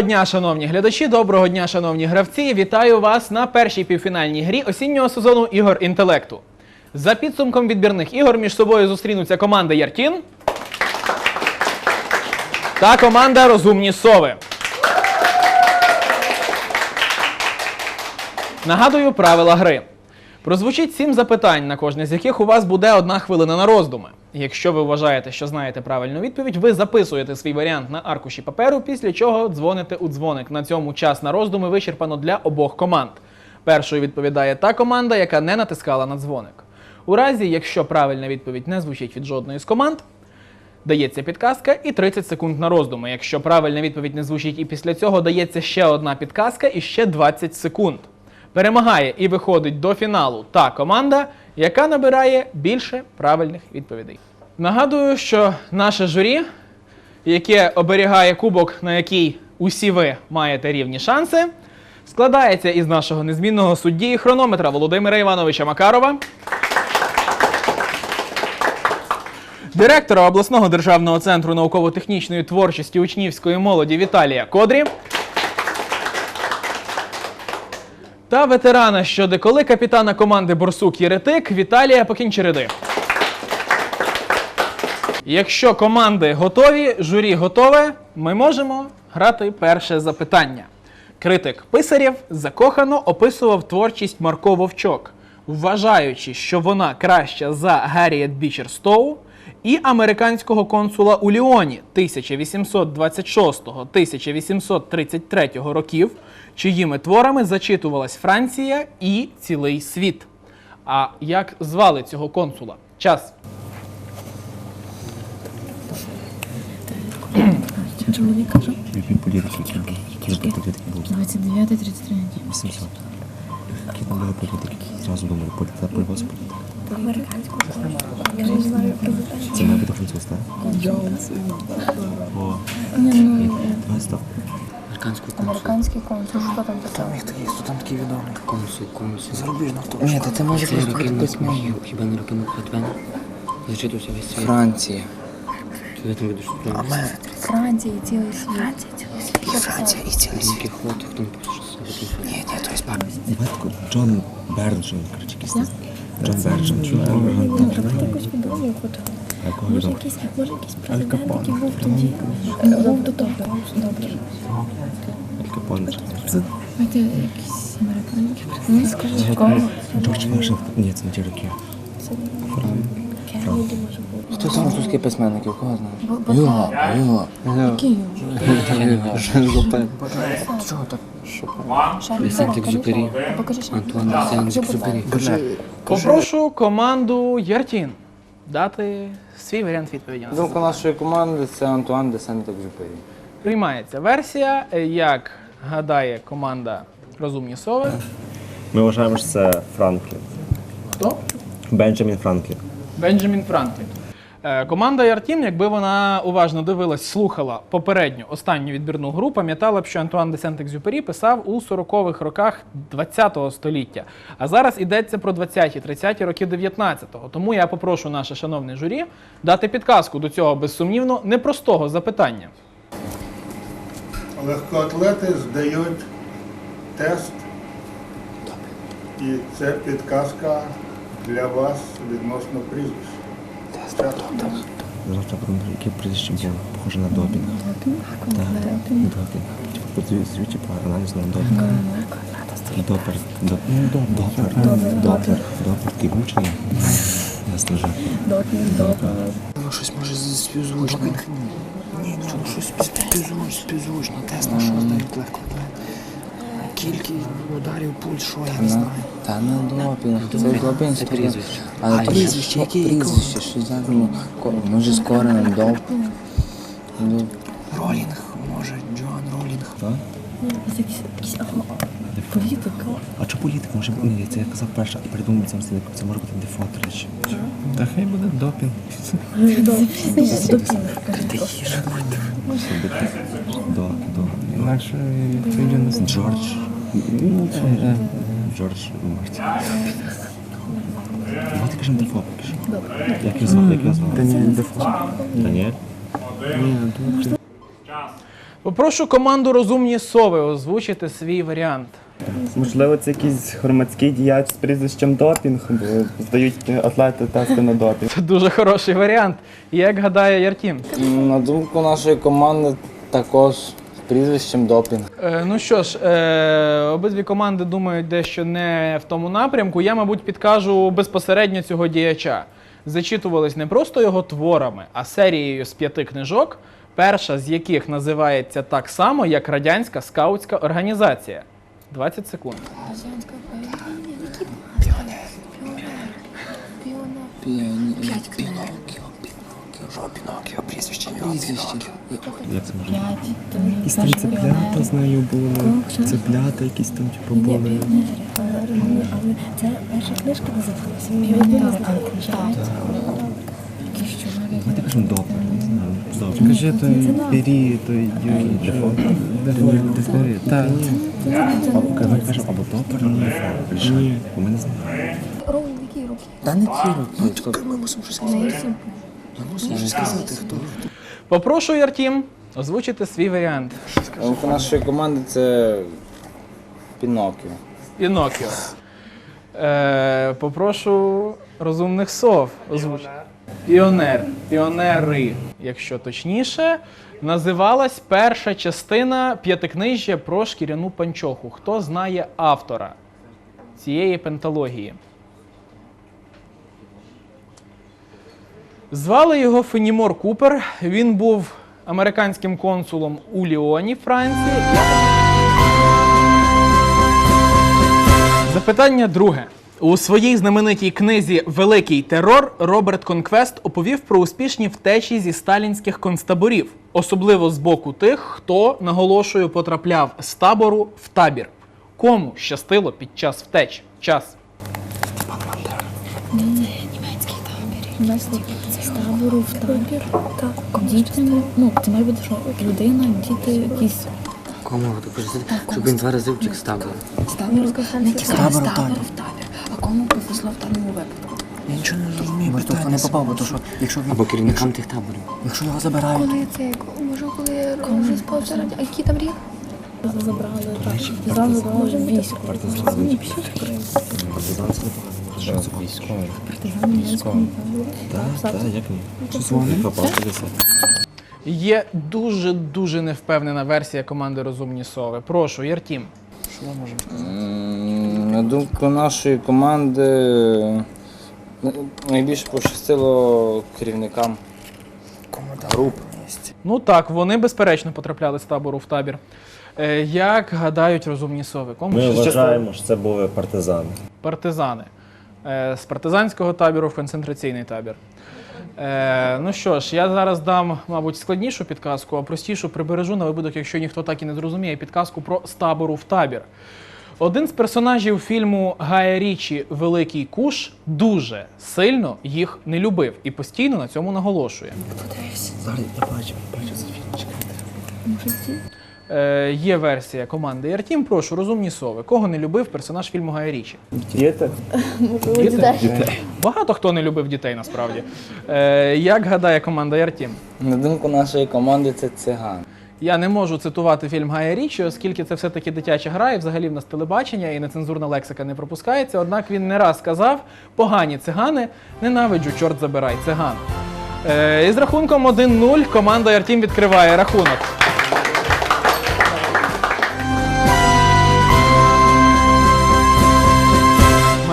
Доброго дня, шановні глядачі, доброго дня, шановні гравці. Вітаю вас на першій півфінальній грі осіннього сезону ігор інтелекту. За підсумком відбірних ігор між собою зустрінуться команда Яртін та команда Розумні Сови. Нагадую правила гри. Прозвучить сім запитань, на кожне з яких у вас буде одна хвилина на роздуми. Якщо ви вважаєте, що знаєте правильну відповідь, ви записуєте свій варіант на аркуші паперу, після чого дзвоните у дзвоник. На цьому час на роздуми вичерпано для обох команд. Першою відповідає та команда, яка не натискала на дзвоник. У разі, якщо правильна відповідь не звучить від жодної з команд, дається підказка і 30 секунд на роздуми. Якщо правильна відповідь не звучить і після цього дається ще одна підказка і ще 20 секунд. Перемагає і виходить до фіналу та команда, яка набирає більше правильних відповідей. Нагадую, що наше журі, яке оберігає кубок, на який усі ви маєте рівні шанси, складається із нашого незмінного судді і хронометра Володимира Івановича Макарова. Директора обласного державного центру науково-технічної творчості учнівської молоді Віталія Кодрі. Та ветерана щодеколи капітана команди Борсук Єретик Віталія Покінчереди. Якщо команди готові, журі готове, ми можемо грати перше запитання. Критик Писарєв закохано описував творчість Марко Вовчок, вважаючи, що вона краща за Гарріет Бічер Стоу і американського консула у Ліоні 1826-1833 років, чиїми творами зачитувалась Франція і цілий світ. А як звали цього консула? Час. Чоловік кажу. Який політики, які були? Які політики були? 29 33 800. Які там були політики? Зразу думали, політика політика. Я не знаю. Це має бути так? О, ну. Американський консул. американський консул, що там писав? Їх такий, хто там такий відомий? Консул, консул. Зарубіжна хто? Ні, та це може Це бути роки хто ми- письменник. Хіба не роки Мухатвен? Зачитувався весь світ. Франція. Чи ви там будеш? Америка. Франція і цілий світ. Франція, цілий світ. І Франція, і цілий світ. Кіхот, хто написав, що це Ні, ні, то є пар. Тако Джон Берджон, коротше, якийсь. там. Джон Берджон. Чув? Ну, давайте якось відомий, от. Якого Може якийсь, може якийсь президент, який був тоді. Е, Був до того. Добре. Аль Капоне. Давайте якийсь американський президент. Скажи, кого? Джордж Вашингтон. Ні, це не ті роки. Кеннеді може бути. Хто з французьких письменників? Кого знає? Юго, Юго. Який? Жан Жопен. Чого так? Сент-Екзюпері. Антуан Сент-Екзюпері. Попрошу команду Яртін дати свій варіант відповіді. на це Думка нашої команди це Антуан де Сент-Екзюпері. Приймається версія, як гадає команда Розумні Сови. Ми вважаємо, що це Франклін. Хто? Бенджамін Франклін. Бенджамін Франклін. Е, Команда Яртім, якби вона уважно дивилась, слухала попередню останню відбірну гру, пам'ятала б, що Антуан де Сент-Екзюпері писав у 40-х роках 20-го століття. А зараз йдеться про 20-ті, 30-ті роки 19-го. Тому я попрошу наше шановне журі дати підказку до цього безсумнівно непростого запитання. Легкоатлети здають тест, і це підказка для вас відносно прізвища. Завтра будемо, яке прізвище було похоже на допінг. Так, допінг. Типу, працюють, типу, аналіз на допінг. Допер. доп- ну, Допер. Допер. Допер. Такий вучений. Ясно вже. Ну, щось може співзвучно. Ні, ну, щось співзвучно. Тест на що здають легко. Кількість ударів пульс, що я не знаю. Та не допінг, це допінг. Це прізвище. А прізвище, яке? Прізвище, що за ну, може з коренем доп. Ролінг, може, Джоан Ролінг. Політика. А що політик може бути? Ні, це я казав перше, а придумав цим це, це може бути дефолт речі. Та хай буде допінг. До, до. Інакше це вже не Джордж. Джордж Марті. Давайте кажемо дефолт поки що. Як його звати? Як його звати? Даніель Дефолт. Даніель? Попрошу команду розумні сови озвучити свій варіант. Можливо, це якийсь громадський діяч з прізвищем допінг, бо здають атлети тести на допінг. Це дуже хороший варіант. Як гадає Яртім? На думку нашої команди, також прізвищем допінг. Е, ну що ж, е, обидві команди думають дещо не в тому напрямку. Я, мабуть, підкажу безпосередньо цього діяча. Зачитувались не просто його творами, а серією з п'яти книжок, перша з яких називається так само, як радянська скаутська організація. 20 секунд. Азіанська Піонер. Піонер. П'ять книг. Що Пінокіо, прізвище його Пінокіо. Як це може? Якісь там цеплята з нею були, цеплята якісь там типу були. Але, ну, але це перша книжка називалася. Ми так кажемо допер, не знаю. Добре. Кажи той пері, той Так. Ми кажемо або допер, або ми не знаємо. Роу, які роки? Та не ті роки. Ми мусимо щось сказати. Мусимо щось сказати, хто. Попрошу Яртім озвучити свій варіант. Думку нашої команди це Пінокіо. Інокіо. Е, попрошу розумних сов озвучити. Піонер. Піонери, якщо точніше, називалась перша частина п'ятикнижжя про шкіряну панчоху. Хто знає автора цієї пенталогії? Звали його Фенімор Купер. Він був американським консулом у Ліоні, Франції. Запитання друге. У своїй знаменитій книзі Великий терор Роберт Конквест оповів про успішні втечі зі сталінських концтаборів, особливо з боку тих, хто, наголошую, потрапляв з табору в табір. Кому щастило під час втеч? Час. Німецький табір. Табору в табір. Так. Діти, ну, це має бути, що людина, діти, якісь Кому ти кажеш, щоб він два рази втік з табору. з табору, не тільки з табору в табір. А кому повезло в даному випадку? Я нічого не розумію. Просто не попав, бо то що, якщо він Або керівникам тих таборів. якщо його забирають, Коли це, може, коли вже спав серед, а який там рік? Забрали, так. Забрали військо. Ні, пішли Військові. партизани Так, так, як ні. Щось вони? Попав 50. Є дуже дуже невпевнена версія команди Розумні Сови. Прошу, Яртім. М, На думку нашої команди найбільше пощастило керівникам груп. Ну так, вони безперечно потрапляли з табору в табір. Е, як гадають розумні сови? Кому Ми вважаємо, що це були партизани. партизани. Е, З партизанського табору в концентраційний табір. Е, ну що ж, я зараз дам, мабуть, складнішу підказку, а простішу прибережу на випадок, якщо ніхто так і не зрозуміє, підказку про з табору в табір. Один з персонажів фільму Гая Річі Великий Куш дуже сильно їх не любив і постійно на цьому наголошує. Зараз я бачу, бачу за фільмчик. Е, є версія команди Яртім. Прошу, розумні сови. Кого не любив персонаж фільму Гая Річі? Діти? Діти? Багато хто не любив дітей насправді. Е, як гадає команда Яртім? На думку нашої команди це циган. Я не можу цитувати фільм Гая Річі, оскільки це все-таки дитяча гра, і взагалі в нас телебачення і нецензурна лексика не пропускається. Однак він не раз сказав: погані цигани, ненавиджу, чорт забирай, циган. Е, із рахунком 1-0 команда Яртім відкриває рахунок.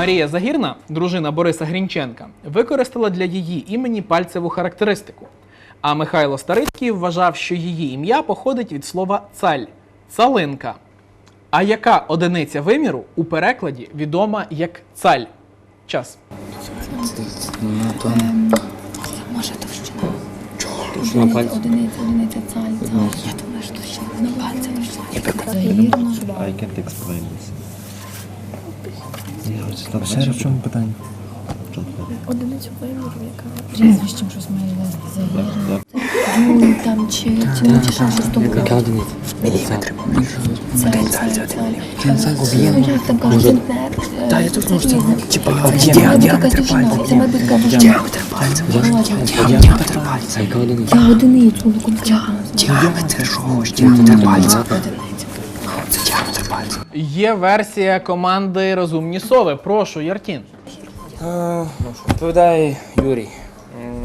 Марія Загірна, дружина Бориса Грінченка, використала для її імені пальцеву характеристику. А Михайло Старицький вважав, що її ім'я походить від слова цаль цалинка. А яка одиниця виміру у перекладі відома як цаль? Час. Може, товщина. Що на? Одиниця, одиниця, цаль, цаль. Я думаю, що товщина. На пальці товщина. I can't explain this. Раз в чому питання? Одиницю виміру, яка прізвищем щось має. Загірно. Юль там чи чи чи ще щось Яка там. одиниця? Міліметри. Це об'єм. Як там кажуть, Та я тут можу це типа діаметр пальця. Діаметр пальця. Діаметр пальця. Яка одиниця? я одиницю ну, конкретно. Діаметр чого ж? Діаметр пальця. Пальця. Є версія команди Розумні сови. Прошу, Яртін. Е, Відповідає Юрій.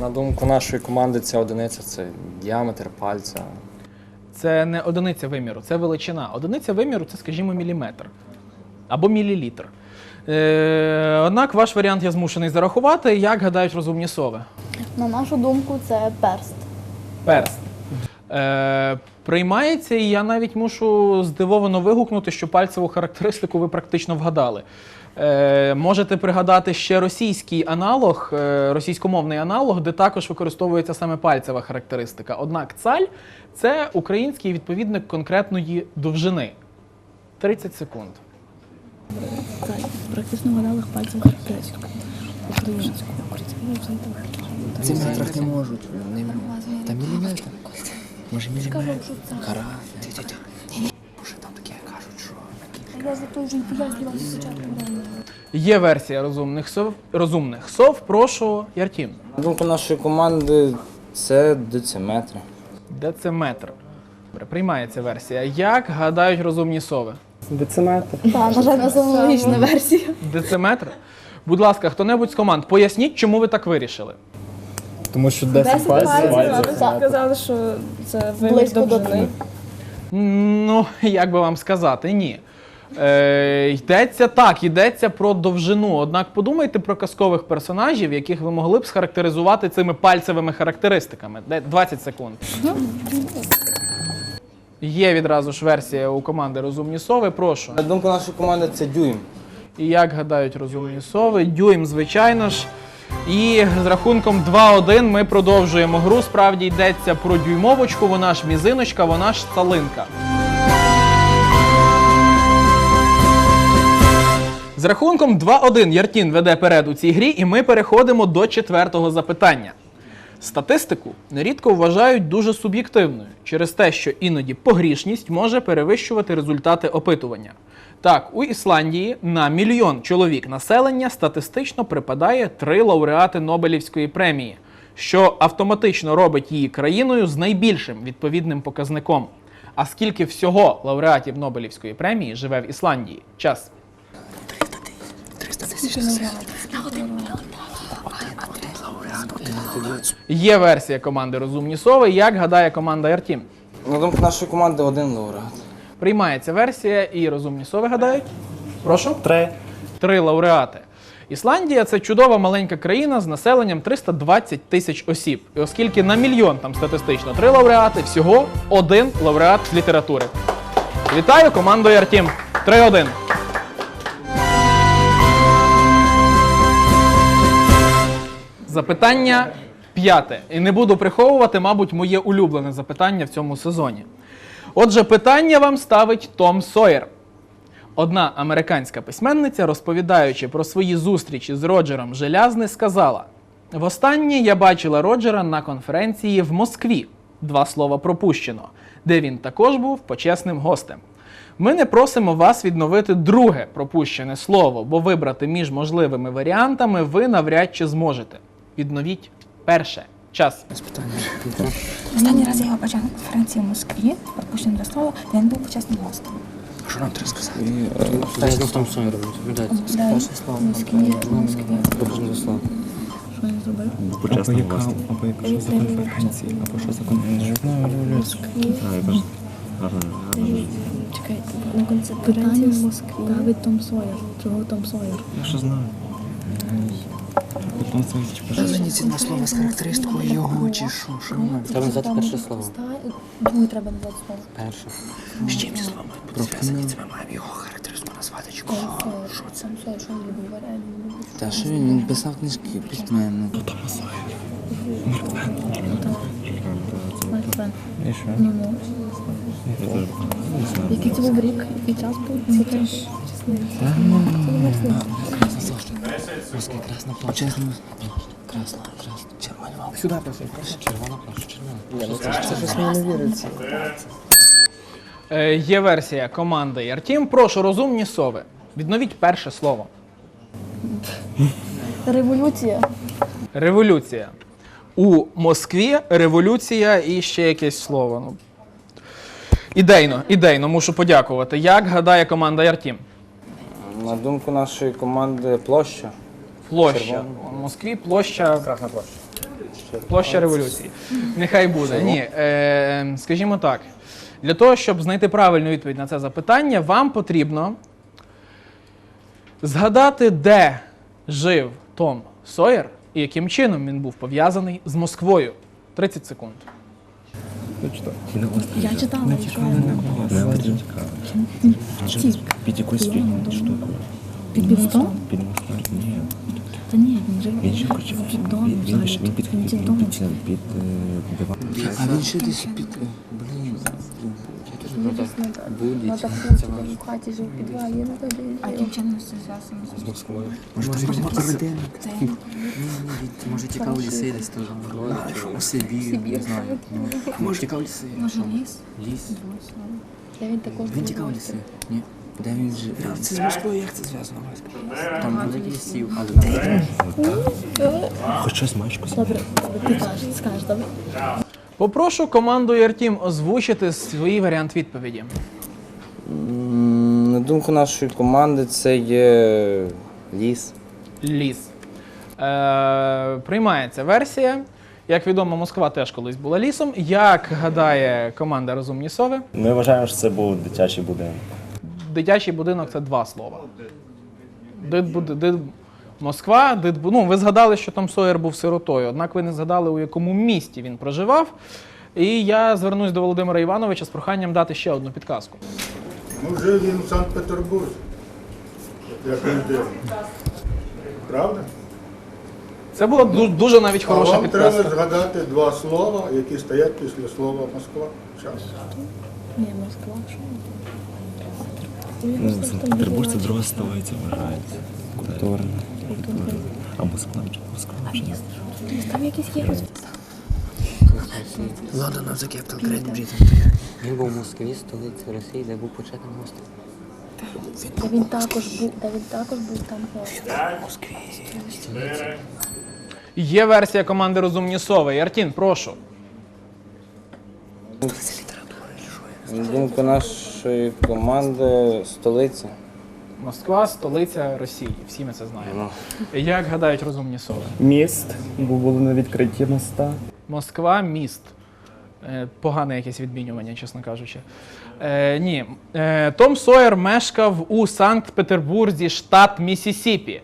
На думку нашої команди, ця одиниця це діаметр пальця. Це не одиниця виміру, це величина. Одиниця виміру це, скажімо, міліметр або мілілітр. Е, однак ваш варіант я змушений зарахувати. Як гадають розумні сови? На нашу думку, це перст. Перст. Е, приймається, і я навіть мушу здивовано вигукнути, що пальцеву характеристику ви практично вгадали. Е, можете пригадати ще російський аналог, е, російськомовний аналог, де також використовується саме пальцева характеристика. Однак цаль це український відповідник конкретної довжини. 30 секунд. Так, Практично гадалих пальців характеристику. Українською. Ці метрах не можуть. Не Та міліметр. Може міліметр. Кара. Може там таке кажуть, що Я за той же і пояснювала спочатку. Є версія розумних сов. Розумних сов. Прошу, Яртін. На думку нашої команди, це дециметри. Дециметр. Приймається версія. Як гадають розумні сови? Дециметр. Так, на жаль, аналогічна версія. Дециметр? Будь ласка, хто-небудь з команд, поясніть, чому ви так вирішили. Тому що 10 пальців. Сказали, що це близько до довжини. Ну, як би вам сказати, ні. Е, йдеться так, йдеться про довжину. Однак подумайте про казкових персонажів, яких ви могли б схарактеризувати цими пальцевими характеристиками. Де 20 секунд. Є відразу ж версія у команди Розумні сови. Прошу. На думку нашої команди, це дюйм. І як гадають розумні сови, дюйм, звичайно ж. І з рахунком 2-1 ми продовжуємо гру. Справді йдеться про дюймовочку, вона ж мізиночка, вона ж цалинка. З рахунком 2-1 Яртін веде перед у цій грі, і ми переходимо до четвертого запитання. Статистику нерідко вважають дуже суб'єктивною через те, що іноді погрішність може перевищувати результати опитування. Так, у Ісландії на мільйон чоловік населення статистично припадає три лауреати Нобелівської премії, що автоматично робить її країною з найбільшим відповідним показником. А скільки всього лауреатів Нобелівської премії живе в Ісландії? Час. 300 тисяч населення. Є версія команди Розумні Сови. Як гадає команда Артім? На думку нашої команди, один лауреат. Приймається версія і розумні сови гадають. Прошу. Три. Три лауреати. Ісландія це чудова маленька країна з населенням 320 тисяч осіб. І оскільки на мільйон там статистично три лауреати, всього один лауреат з літератури. Вітаю командою Артім. 3-1. Запитання п'яте. І не буду приховувати, мабуть, моє улюблене запитання в цьому сезоні. Отже, питання вам ставить Том Сойер. Одна американська письменниця, розповідаючи про свої зустрічі з Роджером Желязне, сказала: Востаннє я бачила Роджера на конференції в Москві. Два слова пропущено, де він також був почесним гостем. Ми не просимо вас відновити друге пропущене слово, бо вибрати між можливими варіантами ви навряд чи зможете. Відновіть перше. Час. Останній раз я його бачила на конференції в Москві, пропущено до слова, він був почесним гостем. Що нам треба сказати? Та я знов там Сойер розповідається. Да, в Москві, в Москві. До слова. Що зробив? Власне. Або яка що за конференції, або що за конференції. Я. Чекайте, на конференції в Москві. Давид Том Сойер. Чого Том Сойер? Я що знаю. Потім це типу, Та мені ці два слова з характеристикою його чи що? Що ми? Треба назвати перше слово. Другий треба назвати слово. Перше. З чим ці слова мають бути зв'язані? Це ми маємо його характеристику назвати чи кого? Що це? Сам Сойер, що він любив варіант? Та що він, він писав книжки письменно. Марк Твен. І що? Ну, ну. Я не знаю. Який це був рік? Який час був? Це теж. Русський красна площа. Чесно. Красна, красна. Червона. Сюди пише. Червона площа, червона. Це щось мені не віриться. Е, є версія команди Яртім. Прошу, розумні сови. Відновіть перше слово. Революція. Революція. У Москві революція і ще якесь слово. Ну, ідейно, ідейно, мушу подякувати. Як гадає команда Яртім? На думку нашої команди, площа. Площа. У Москві площа. Красна площа. Площа революції. Нехай буде. Ні, е, скажімо так. Для того, щоб знайти правильну відповідь на це запитання, вам потрібно згадати, де жив Том Сойер і яким чином він був пов'язаний з Москвою. 30 секунд. Я читала, що Не очень цікаво. втік. Під якоюсь під штукою. Під містом? Під мостом? Ні. Та ні, він жив Він ще хоче. під домом. Він, він, взагалі. він під Він під під під домом. під під е, диван. А він ще десь під. е, Блін. Я теж Він правда. десь на Будить. на даху в хаті жив під два, є на тоді. А яким чином це зв'язано з З Москвою. Може, може, Макарденко. Ні, ні, він може тікав у ліси десь теж. У Сибір, не знаю. Ну, Може тікав у ліси. Може, ліс? Ліс. Де він також Він тікав у ліси. Ні. Де він жив? Це з Москвою, як це зв'язано? Там були лісів, але Хоч щось маєш. Добре, ти кажеш, скажеш, добре? Попрошу команду Яртім озвучити свій варіант відповіді. На думку нашої команди, це є ліс. Ліс. Е, приймається версія. Як відомо, Москва теж колись була лісом. Як гадає команда Розумні Сови, Ми вважаємо, що це був дитячий будинок. Дитячий будинок це два слова. Дит, дит, Москва, дит, ну, ви згадали, що Том Сойер був сиротою, однак ви не згадали, у якому місті він проживав. І я звернусь до Володимира Івановича з проханням дати ще одну підказку. Ну, жив він в Санкт-Петербурзі. Як він. Правда? Це була ду- дуже навіть А хороша вам треба згадати два слова, які стоять після слова Москва. Час. Ні, Москва, Санкт-Петербург це друга столиця вважається. Культурно. А Москва вже Москва. Там якісь є London of the capital Great Britain. він був у Москві, столиці Росії, де був початок мосту. Де він також був, де він також був там. Є версія команди Розумні Сови. Яртін, прошу. На думку нашої команди, столиця. Москва, столиця Росії. Всі ми це знаємо. Як гадають розумні сови? Міст, бо було на відкритті моста. Москва, міст. Е, Погане якесь відмінювання, чесно кажучи. Е, ні. Е, Том Сойер мешкав у Санкт-Петербурзі, штат Місісіпі.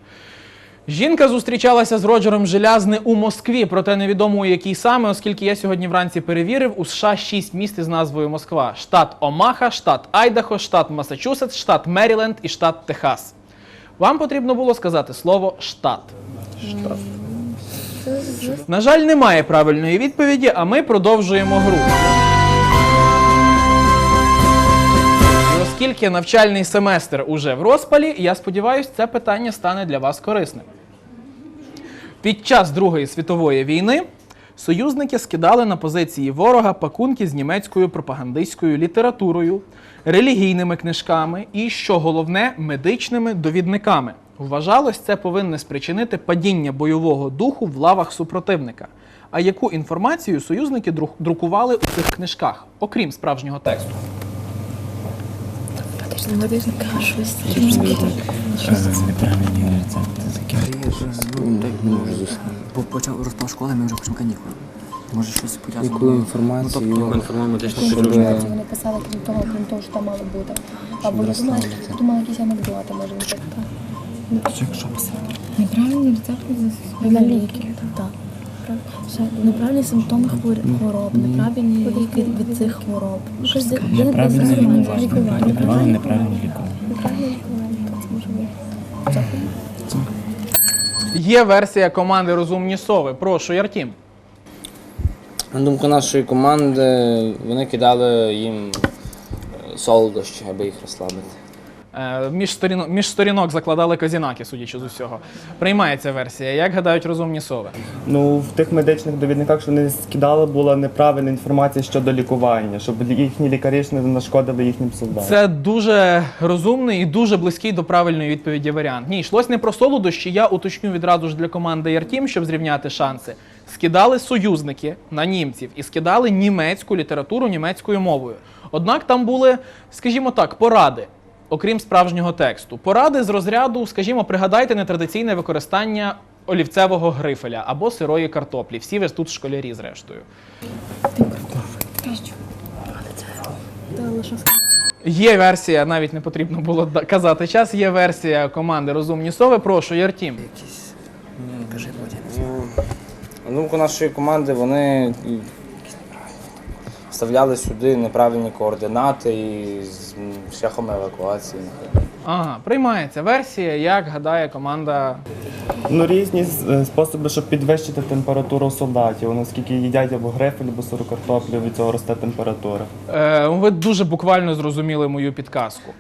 Жінка зустрічалася з Роджером Желязни у Москві, проте невідомо у якій саме, оскільки я сьогодні вранці перевірив, у США шість міст із назвою Москва: штат Омаха, штат Айдахо, штат Масачусетс, штат Меріленд і штат Техас. Вам потрібно було сказати слово штат. На жаль, немає правильної відповіді, а ми продовжуємо гру. Оскільки навчальний семестр уже в розпалі, я сподіваюся, це питання стане для вас корисним. Під час Другої світової війни союзники скидали на позиції ворога пакунки з німецькою пропагандистською літературою, релігійними книжками і, що головне, медичними довідниками. Вважалось, це повинне спричинити падіння бойового духу в лавах супротивника. А яку інформацію союзники друкували у цих книжках, окрім справжнього тексту? Щось. Неправильні рецепти. Ну, Бо почав розпав школи, ми вже хочемо канікули. Може щось пов'язано. Яку інформацію? Ну, тобто інформуємо медичну Які вони писали, крім того, крім того, що там мало бути. Або я думала, думала якісь анекдоти, може він так. Неправильні рецепти На на ліки. ліки. Так. Неправильні симптоми хвор- хвороб, неправильні ліки від цих хвороб. Ну, Неправильне лікування. Неправильне лікування. Є версія команди Розумні Сови. Прошу, Яртім. На думку нашої команди, вони кидали їм е, солодощі, аби їх розслабити. Е, Між сторінок, між сторінок закладали козінаки, судячи з усього. Приймається версія. Як гадають розумні сови? Ну, в тих медичних довідниках, що вони скидали, була неправильна інформація щодо лікування, щоб їхні лікарі ж не нашкодили їхнім солдатам. Це дуже розумний і дуже близький до правильної відповіді варіант. Ні, йшлось не про солодощі. Я уточню відразу ж для команди Яртім, щоб зрівняти шанси. Скидали союзники на німців і скидали німецьку літературу німецькою мовою. Однак там були, скажімо так, поради, окрім справжнього тексту. Поради з розряду, скажімо, пригадайте нетрадиційне використання олівцевого грифеля або сирої картоплі. Всі ви тут школярі, зрештою. Є версія, навіть не потрібно було казати час. Є версія команди Розумні сови. Прошу, Яртім. Кажи. Ну, На думку нашої команди, вони вставляли сюди неправильні координати і з шляхом евакуації. Ага, приймається версія, як гадає команда. Ну, різні е, способи, щоб підвищити температуру солдатів. Наскільки їдять або грифель, або сиру картоплю, від цього росте температура. Е, ви дуже буквально зрозуміли мою підказку.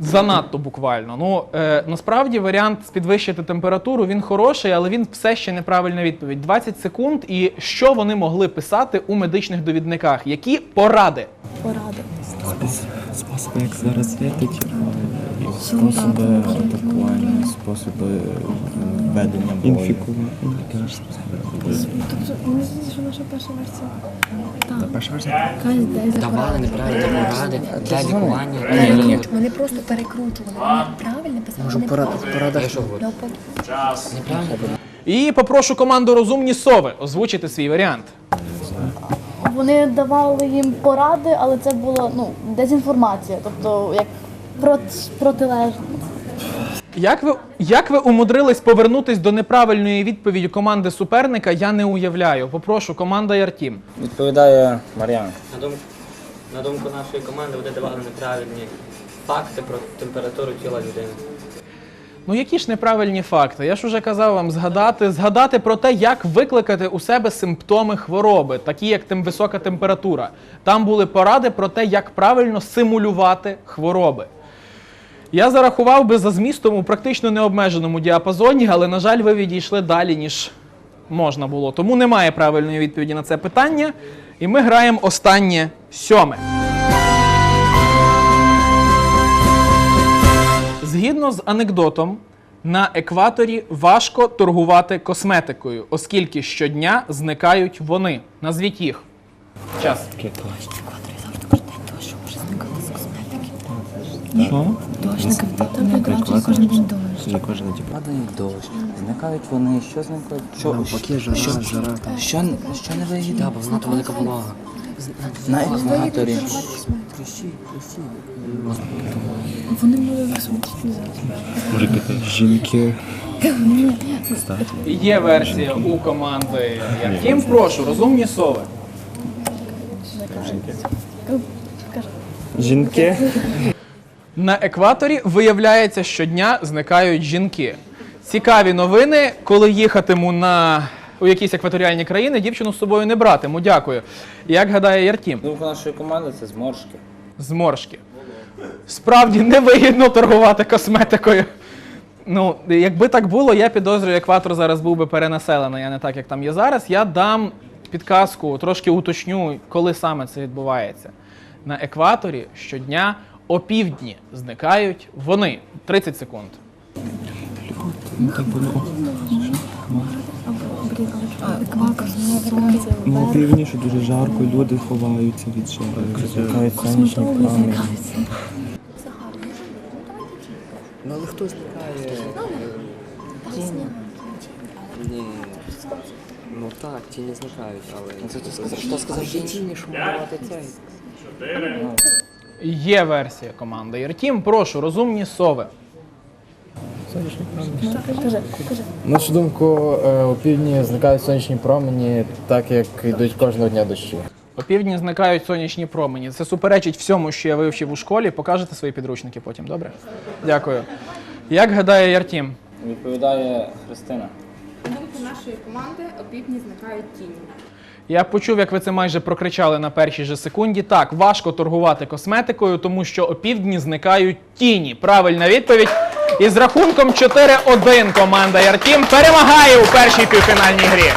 Занадто буквально. Ну е, насправді варіант підвищити температуру він хороший, але він все ще неправильна відповідь. 20 секунд. І що вони могли писати у медичних довідниках? Які поради? поради. Способи, як зараз світить, способи атакування, способи ведення бою. Інфікування. Тобто, мені здається, що наша перша версія. Так. Перша версія? Давали неправильні поради для лікування. Вони просто перекручували. Правильно писали. Порада, порада. Неправильно. І попрошу команду Розумні сови озвучити свій варіант. Вони давали їм поради, але це була ну, дезінформація, тобто як проти, протилежно. Як ви, як ви умудрились повернутись до неправильної відповіді команди суперника, я не уявляю. Попрошу команда Яртім. Відповідає Мар'ян. На думку, на думку нашої команди, вони давали неправильні факти про температуру тіла людини. Ну які ж неправильні факти? Я ж уже казав вам згадати, згадати про те, як викликати у себе симптоми хвороби, такі як тим висока температура. Там були поради про те, як правильно симулювати хвороби. Я зарахував би за змістом у практично необмеженому діапазоні, але, на жаль, ви відійшли далі, ніж можна було. Тому немає правильної відповіді на це питання. І ми граємо останнє сьоме. Згідно з анекдотом, на екваторі важко торгувати косметикою, оскільки щодня зникають вони. Назвіть їх. Час. Що? Дощник, там найкраще кожен день дощ. Не кожен день. Падає дощ, зникають вони, що зникають? Що, Навпаки, жара, що, жара. що, що не вигідно? Бо занадто велика волога. На екваторі. Прищі, прищі. Вони були. Може якісь жінки. Є версія у команди Яким. Прошу, розумні сови. Жінки. На екваторі виявляється, щодня зникають жінки. Цікаві новини, коли їхатиму на у якісь екваторіальні країни, дівчину з собою не братиму. Дякую. Як гадає Яртім? На думку нашої команди, це зморшки. Зморшки. Справді невигідно торгувати косметикою. Ну, якби так було, я підозрюю, екватор зараз був би перенаселений, а не так, як там є зараз. Я дам підказку, трошки уточню, коли саме це відбувається. На екваторі щодня опівдні зникають вони. 30 секунд. Квака, сонце, Ну, півніше дуже жарко, люди ховаються від жари. Зникають сонячні промені. Ну але хто зникає? Ні. Ну так, тіні зникають, але. Хто сказав, що тіні, цей. Є версія команди Яртім. Прошу, розумні сови. Кажи. На нашу думку, е, у півдні зникають сонячні промені, так як йдуть кожного дня дощі. Опівдні зникають сонячні промені. Це суперечить всьому, що я вивчив у школі. Покажете свої підручники потім, добре? Дякую. Як гадає Яртім? Відповідає Христина. На думку нашої команди, опівдні зникають тіні. Я почув, як ви це майже прокричали на першій же секунді. Так, важко торгувати косметикою, тому що опівдні зникають тіні. Правильна відповідь. І з рахунком 4-1 команда Яртім перемагає у першій півфінальній грі.